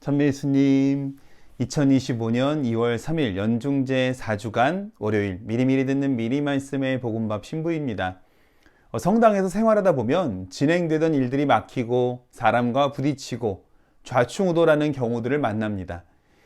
천미수님, 2025년 2월 3일 연중제 4주간 월요일 미리미리 듣는 미리 말씀의 복음밥 신부입니다. 어, 성당에서 생활하다 보면 진행되던 일들이 막히고 사람과 부딪히고 좌충우돌하는 경우들을 만납니다.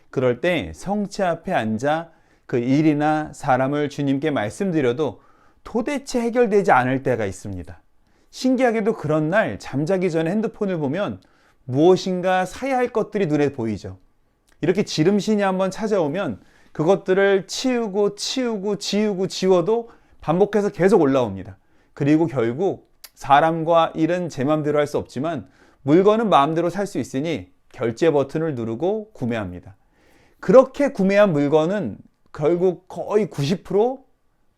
그럴 때 성체 앞에 앉아 그 일이나 사람을 주님께 말씀드려도 도대체 해결되지 않을 때가 있습니다. 신기하게도 그런 날 잠자기 전에 핸드폰을 보면 무엇인가 사야 할 것들이 눈에 보이죠. 이렇게 지름신이 한번 찾아오면 그것들을 치우고 치우고 지우고 지워도 반복해서 계속 올라옵니다. 그리고 결국 사람과 일은 제 마음대로 할 수 없지만 물건은 마음대로 살 수 있으니 결제 버튼을 누르고 구매합니다. 그렇게 구매한 물건은 결국 거의 90%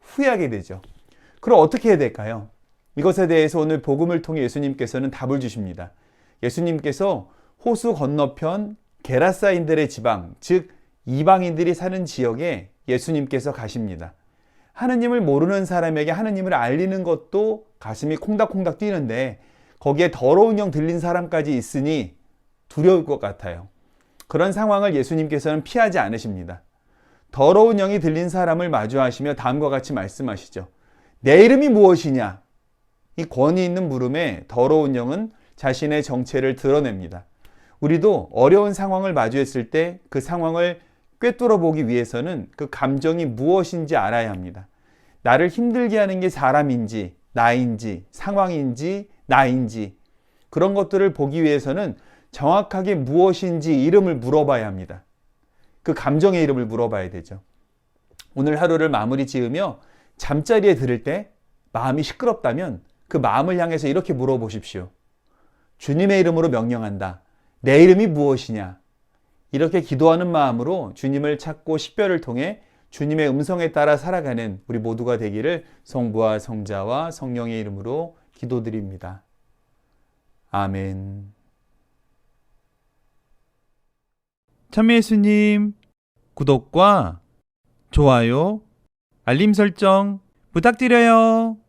후회하게 되죠. 그럼 어떻게 해야 될까요? 이것에 대해서 오늘 복음을 통해 예수님께서는 답을 주십니다. 예수님께서 호수 건너편 게라사인들의 지방, 즉 이방인들이 사는 지역에 예수님께서 가십니다. 하느님을 모르는 사람에게 하느님을 알리는 것도 가슴이 콩닥콩닥 뛰는데 거기에 더러운 영 들린 사람까지 있으니 두려울 것 같아요. 그런 상황을 예수님께서는 피하지 않으십니다. 더러운 영이 들린 사람을 마주하시며 다음과 같이 말씀하시죠. 내 이름이 무엇이냐? 이 권위 있는 물음에 더러운 영은 자신의 정체를 드러냅니다. 우리도 어려운 상황을 마주했을 때 그 상황을 꿰뚫어 보기 위해서는 그 감정이 무엇인지 알아야 합니다. 나를 힘들게 하는 게 사람인지, 나인지, 상황인지, 나인지, 그런 것들을 보기 위해서는 정확하게 무엇인지 이름을 물어봐야 합니다. 그 감정의 이름을 물어봐야 되죠. 오늘 하루를 마무리 지으며 잠자리에 들을 때 마음이 시끄럽다면 그 마음을 향해서 이렇게 물어보십시오. 주님의 이름으로 명령한다. 내 이름이 무엇이냐? 이렇게 기도하는 마음으로 주님을 찾고 식별을 통해 주님의 음성에 따라 살아가는 우리 모두가 되기를 성부와 성자와 성령의 이름으로 기도드립니다. 아멘. 참예수님 구독과 좋아요, 알림 설정 부탁드려요.